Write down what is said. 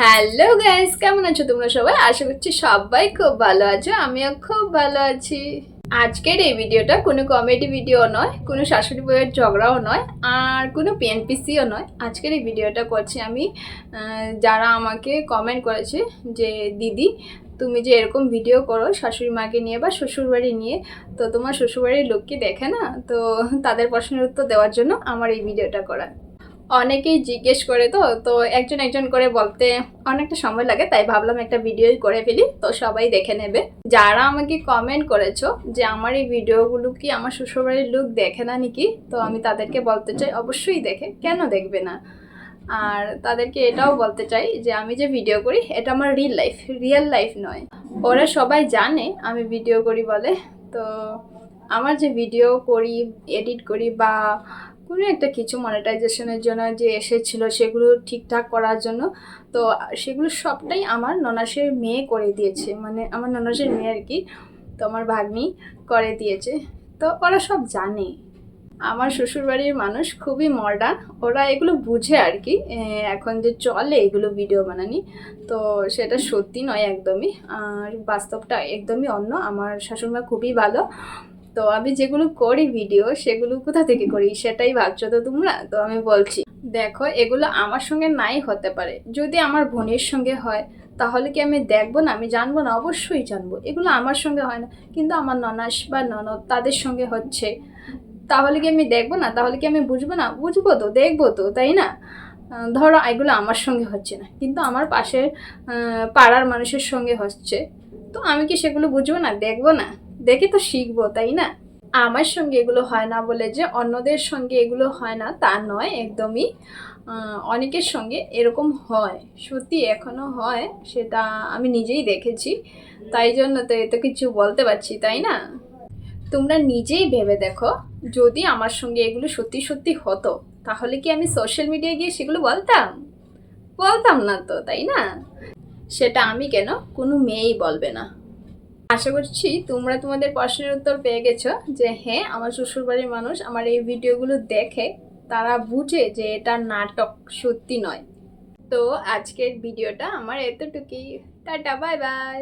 Hello guys কেমন আছো তোমরা সবাই? আশা করছি সবাই খুব ভালো আছো, আমিও খুব ভালো আছি। আজকের এই ভিডিওটা কোনো কমেডি ভিডিও নয়, কোনো শাশুড়ি বইয়ের ঝগড়াও নয়, আর কোনো পিএনপিসিও নয়। আজকের এই ভিডিওটা করছি আমি যারা আমাকে কমেন্ট করেছে যে, দিদি, তুমি যে এরকম ভিডিও করো শাশুড়ি মাকে নিয়ে বা শ্বশুরবাড়ি নিয়ে, তো তোমার শ্বশুরবাড়ির লোককে দেখে না? তো তাদের প্রশ্নের উত্তর দেওয়ার জন্য আমার এই ভিডিওটা করা। অনেকেই জিজ্ঞেস করে তো তো একজন একজন করে বলতে অনেকটা সময় লাগে, তাই ভাবলাম একটা ভিডিওই করে ফেলি। তো সবাই দেখে নেবে। যারা আমাকে কমেন্ট করেছ যে আমার এই ভিডিওগুলো কি আমার শ্বশুরবাড়ির লুক দেখে না নাকি, তো আমি তাদেরকে বলতে চাই, অবশ্যই দেখে। কেন দেখবে না? আর তাদেরকে এটাও বলতে চাই যে আমি যে ভিডিও করি, এটা আমার রিয়েল লাইফ রিয়েল লাইফ নয়। ওরা সবাই জানে আমি ভিডিও করি বলে। তো আমার যে ভিডিও করি এডিট করি বা কোনো একটা কিছু মনিটাইজেশনের জন্য যে এসেছিল সেগুলো ঠিকঠাক করার জন্য। তো সেগুলো সবটাই আমার ননাসের মেয়ে করে দিয়েছে। মানে আমার ননাসের মেয়ে আর কি। তো আমার ভাগ্নি করে দিয়েছে। তো ওরা সব জানে। আমার শ্বশুরবাড়ির মানুষ খুবই মডার্ন ওরা এগুলো বুঝে আর কি। এখন যে চলে এগুলো ভিডিও বানানি। তো সেটা সত্যি নয় একদমই। আর বাস্তবটা একদমই অন্য। আমার শাশুড়িমা খুবই ভালো। তো আমি যেগুলো করি ভিডিও সেগুলো কোথা থেকে করি? সেটাই ভাবছ তো তোমরা? তো আমি বলছি, দেখো, এগুলো আমার সঙ্গে নাই হতে পারে। যদি আমার বোনের সঙ্গে হয়, তাহলে কি আমি দেখব না? আমি জানব না? অবশ্যই জানব। এগুলো আমার সঙ্গে হয় না। কিন্তু আমার ননাস বা ননদ তাদের সঙ্গে হচ্ছে। তাহলে কি আমি দেখব না? তাহলে কি আমি বুঝব না? বুঝব তো, দেখব তো, তাই না? ধরো, এগুলো আমার সঙ্গে হচ্ছে না। কিন্তু আমার পাশের পাড়ার মানুষের সঙ্গে হচ্ছে। তো আমি কি সেগুলো বুঝব না? দেখব না? দেখে তো শিখব, তাই না? আমার সঙ্গে এগুলো হয় না বলে যে অন্যদের সঙ্গে এগুলো হয় না, তা নয়, একদমই অনেকের সঙ্গে এরকম হয়, সত্যি এখনও হয়, সেটা আমি নিজেই দেখেছি, তাই জন্য তো এত কিছু বলতে পারছি, তাই না? তোমরা নিজেই ভেবে দেখো, যদি আমার সঙ্গে এগুলো সত্যি সত্যি হতো, তাহলে কি আমি সোশ্যাল মিডিয়ায় গিয়ে সেগুলো বলতাম? বলতাম না তো, তাই না? সেটা আমি কেন? কোনো মেয়েই বলবে না। আশা করছি তোমরা তোমাদের প্রশ্নের উত্তর পেয়ে গেছো যে হ্যাঁ আমার শ্বশুরবাড়ির মানুষ আমার এই ভিডিওগুলো দেখে তারা বুঝে যে এটা নাটক, সত্যি নয়। তো আজকের ভিডিওটা আমার এতটুকুই। Tata, bye bye.